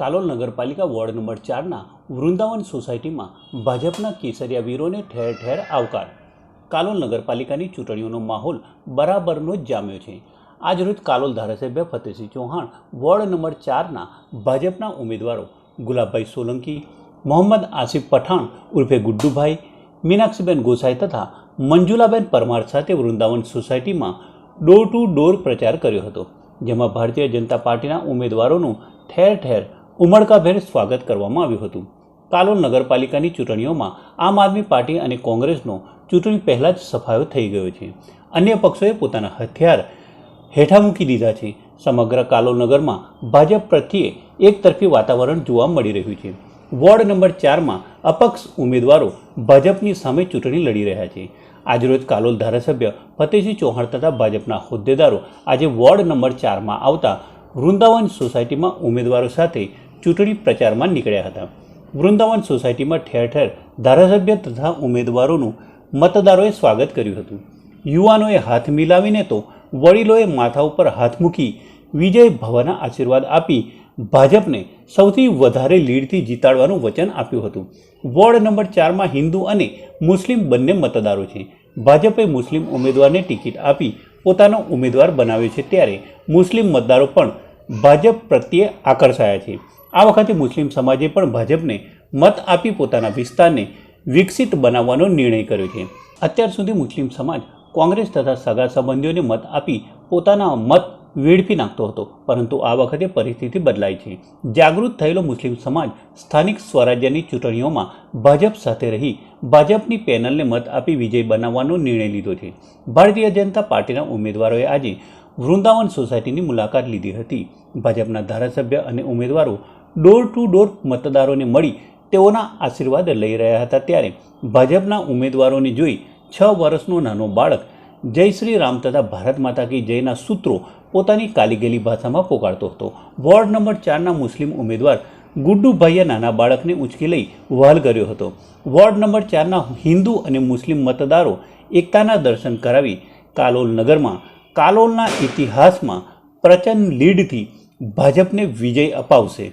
કાલોલ નગરપાલિકા ward number ચારના વૃંદાવન સોસાયટીમાં ભાજપના કેસરિયા વીરોને ઠેર ઠેર આવકાર. કાલોલ નગરપાલિકાની ચૂંટણીઓનો માહોલ બરાબરનો જ જામ્યો છે. આજરોજ કાલોલ ધારાસભ્ય ફતેહસિંહ ચૌહાણ વોર્ડ નંબર ચારના ભાજપના ઉમેદવારો ગુલાબભાઈ સોલંકી, મોહમ્મદ આસિફ પઠાણ, ઉર્ફે ગુડ્ડુભાઈ, મીનાક્ષીબેન ગોસાઈ તથા મંજુલાબેન પરમાર સાથે વૃંદાવન સોસાયટીમાં ડોર ટુ ડોર પ્રચાર કર્યો હતો, જેમાં ભારતીય જનતા પાર્ટીના ઉમેદવારોનું ઠેર ઠેર ઉમળકાભેર સ્વાગત કરવામાં આવ્યું હતું. કાલોલ નગરપાલિકાની ચૂંટણીઓમાં આમ આદમી પાર્ટી અને કોંગ્રેસનો ચૂંટણી પહેલાં જ સફાયો થઈ ગયો છે. અન્ય પક્ષોએ પોતાના હથિયાર હેઠા મૂકી દીધા છે. સમગ્ર કાલોલ નગરમાં ભાજપ પ્રત્યે એકતરફી વાતાવરણ જોવા મળી રહ્યું છે. વોર્ડ નંબર ચારમાં અપક્ષ ઉમેદવારો ભાજપની સામે ચૂંટણી લડી રહ્યા છે. આજરોજ કાલોલ ધારાસભ્ય ફતેહસિંહ ચૌહાણ તથા ભાજપના હોદ્દેદારો આજે વોર્ડ નંબર ચારમાં આવતા વૃંદાવન સોસાયટીમાં ઉમેદવારો સાથે ચૂંટણી પ્રચારમાં નીકળ્યા હતા. વૃંદાવન સોસાયટીમાં ઠેર ઠેર ધારાસભ્ય તથા ઉમેદવારોનું મતદારોએ સ્વાગત કર્યું હતું. યુવાનોએ હાથ મિલાવીને તો વડીલોએ માથા ઉપર હાથ મૂકી વિજય ભવના આશીર્વાદ આપી ભાજપને સૌથી વધારે લીડથી જીતાડવાનું વચન આપ્યું હતું. વોર્ડ નંબર ચારમાં હિન્દુ અને મુસ્લિમ બંને મતદારો છે. ભાજપે મુસ્લિમ ઉમેદવારને ટિકિટ આપી પોતાનો ઉમેદવાર બનાવ્યો છે ત્યારે મુસ્લિમ મતદારો પણ ભાજપ પ્રત્યે આકર્ષાયા છે. આ વખતે મુસ્લિમ સમાજે પણ ભાજપને મત આપી પોતાના વિસ્તારને વિકસિત બનાવવાનો નિર્ણય કર્યો છે. અત્યાર સુધી મુસ્લિમ સમાજ કોંગ્રેસ તથા સગા સંબંધીઓને મત આપી પોતાના મત વેડફી નાખતો હતો, પરંતુ આ વખતે પરિસ્થિતિ બદલાઈ છે. જાગૃત થયેલો મુસ્લિમ સમાજ સ્થાનિક સ્વરાજ્યની ચૂંટણીઓમાં ભાજપ સાથે રહી ભાજપની પેનલને મત આપી વિજય બનાવવાનો નિર્ણય લીધો છે. ભારતીય જનતા પાર્ટીના ઉમેદવારોએ આજે વૃંદાવન સોસાયટીની મુલાકાત લીધી હતી. ભાજપના ધારાસભ્ય અને ઉમેદવારો ડોર ટુ ડોર મતદારોને મળી તેઓના આશીર્વાદ લઈ રહ્યા હતા ત્યારે ભાજપના ઉમેદવારોને જોઈ છ વર્ષનો નાનો બાળક જય શ્રી રામ તથા ભારત માતા કી જયના સૂત્રો પોતાની કાલીગેલી ભાષામાં પોકારતો હતો. વોર્ડ નંબર ચારના મુસ્લિમ ઉમેદવાર ગુડ્ડુભાઈએ નાના બાળકને ઉંચકી લઈ વહાલ કર્યો હતો. વોર્ડ નંબર ચારના હિન્દુ અને મુસ્લિમ મતદારો એકતાના દર્શન કરાવી કાલોલ નગરમાં, કાલોલના ઇતિહાસમાં પ્રચંડ લીડથી ભાજપને વિજય અપાવશે.